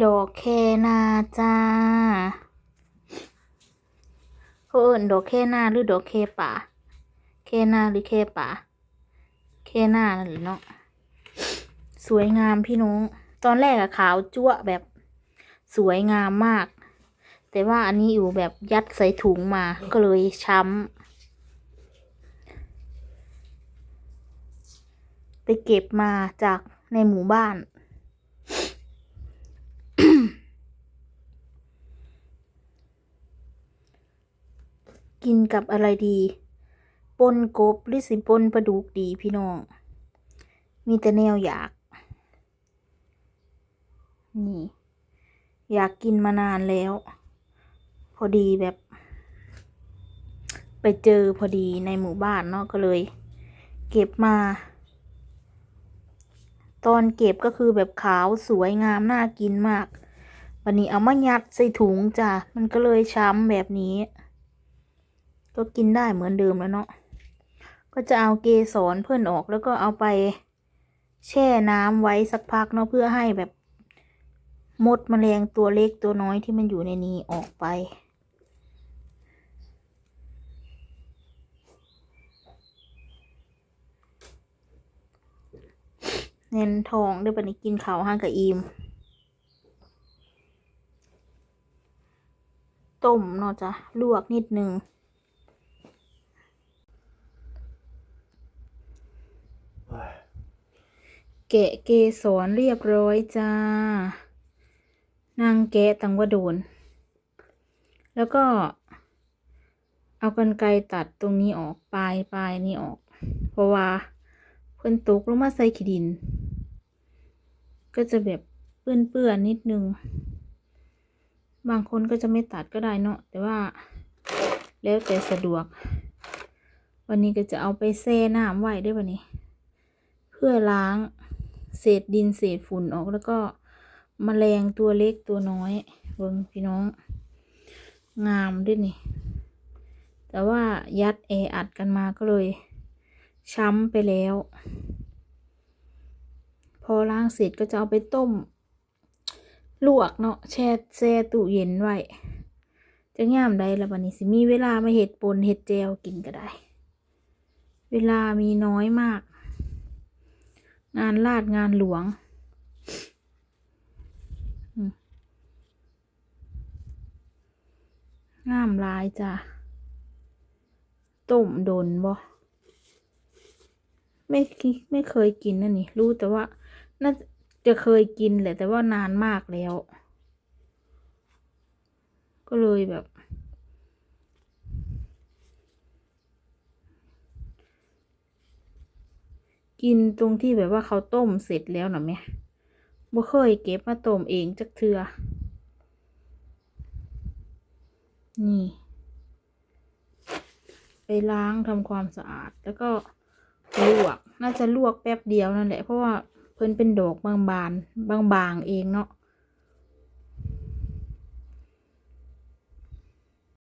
ดอกแคนาจ้าเขาเอิ้นดอกแคนาหรือดอกแคป่าแคนาหรือแคป่าแคนานั่นแหละเนาะสวยงามพี่น้อง ตอนแรกอะขาวจั่วแบบสวยงามมาก แต่ว่าอันนี้อยู่แบบยัดใส่ถุงมาก็เลยช้ำ ไปเก็บมาจากในหมู่บ้าน กินกับอะไรดีปนกบหรือสิปนปลาดุกดีพี่น้อง มีแต่แนวอยาก นี่ อยากกินมานานแล้ว พอดีแบบ ไปเจอพอดีในหมู่บ้านเนาะก็เลย เก็บมา ตอนเก็บก็คือแบบขาวสวยงามน่ากินมาก วันนี้เอามายัดใส่ถุงจ้ะ มันก็เลยช้ำแบบนี้ ก็กินได้เหมือนเดิมแล้วเนาะก็จะเอาเกสรเพื่อนออกแล้วก็เอาไปแช่น้ำไว้สักพักเนาะเพื่อให้แบบมดมแมลงตัวเล็กตัวน้อยที่มันอยู่ในนี้ออกไป เน้นทองได้ปะนี้กินเขาห้างกับอีมต้มเนาะจ้ะลวกนิดนึง แกะเกสรเรียบร้อยจ้า นางแกะตังวโดน แล้วก็ เอากันไกรตัดตรงนี้ออกปลายปลายนี้ออก เพราะว่าเพิ่อนตกลงมาใส่ขี้ดิน ก็จะแบบเปื้อนๆนิดนึง บางคนก็จะไม่ตัดก็ได้เนาะแต่ว่าแล้วแต่สะดวก วันนี้ก็จะเอาไปแช่น้ำไว้ด้วยวันนี้ เพื่อล้าง เศษดินเศษฝุ่นออกแล้วก็มแมลงตัวเล็กตัวน้อยเบิ่งพี่น้อง งามด้วยนี่ แต่ว่ายัดแออัดกันมาก็เลย ช้ำไปแล้ว พอล้างเสร็จก็จะเอาไปต้ม ลวกเนาะแช่แช่ตู้เย็นไว้จะง่ามใดละบันนี้สิมีเวลามาเห็ดปนเห็ดแจวกินก็ได้ เวลามีน้อยมาก งานลาดงานหลวงอืมงามลายจ้ะต้มโดนบ่ไม่ไม่เคยกินนั่นนี่ รู้แต่ว่าน่าจะเคยกินแหละแต่ว่านานมากแล้ว ก็เลยแบบ กินตรงที่แบบว่าเขาต้มเสร็จแล้วหน่อไหมบ่เคยเก็บมาต้มเองจักเทือนี่ ไปล้างทำความสะอาดแล้วก็ลวก น่าจะลวกแป๊บเดียวนั่นแหละ เพราะว่าเพิ่นเป็นดอกบางบานบางบางๆเองเนาะ